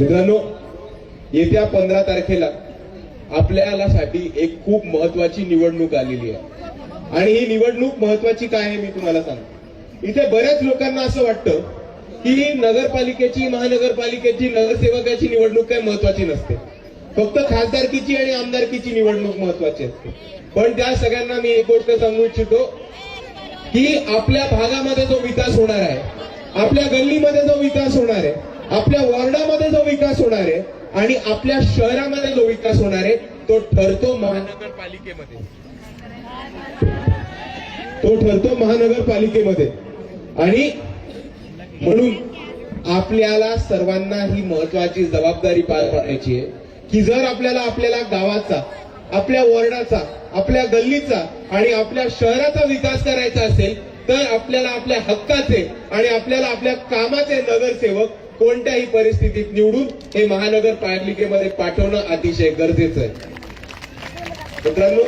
मित्रांनो येत्या पंधरा तारखेला आपल्याला साठी एक खूप महत्वाची निवडणूक आलेली आहे. आणि ही निवडणूक महत्वाची काय आहे मी तुम्हाला सांगतो. इथे बऱ्याच लोकांना असं वाटतं की नगरपालिकेची महानगरपालिकेची नगरसेवकाची निवडणूक काही महत्वाची नसते. फक्त खासदारकीची आणि आमदारकीची निवडणूक महत्वाची असते. पण त्या सगळ्यांना मी एक गोष्ट सांगू इच्छितो की आपल्या भागामध्ये जो विकास होणार आहे आपल्या गल्लीमध्ये जो विकास होणार आहे आपल्या वॉर्डामध्ये जो विकास होणार आहे आणि आपल्या शहरामध्ये जो विकास होणार आहे तो ठरतो महानगरपालिकेमध्ये. तो ठरतो महानगरपालिकेमध्ये. आणि म्हणून आपल्याला सर्वांना ही महत्वाची जबाबदारी पार पाडायची आहे की जर आपल्याला आपल्याला गावाचा आपल्या वॉर्डाचा आपल्या गल्लीचा आणि आपल्या शहराचा विकास करायचा असेल तर आपल्याला आपल्या हक्काचे आणि आपल्याला आपल्या कामाचे नगरसेवक कोणत्याही परिस्थितीत निवडून हे महानगरपालिकेमध्ये पाठवणं अतिशय गरजेचं आहे. मित्रांनो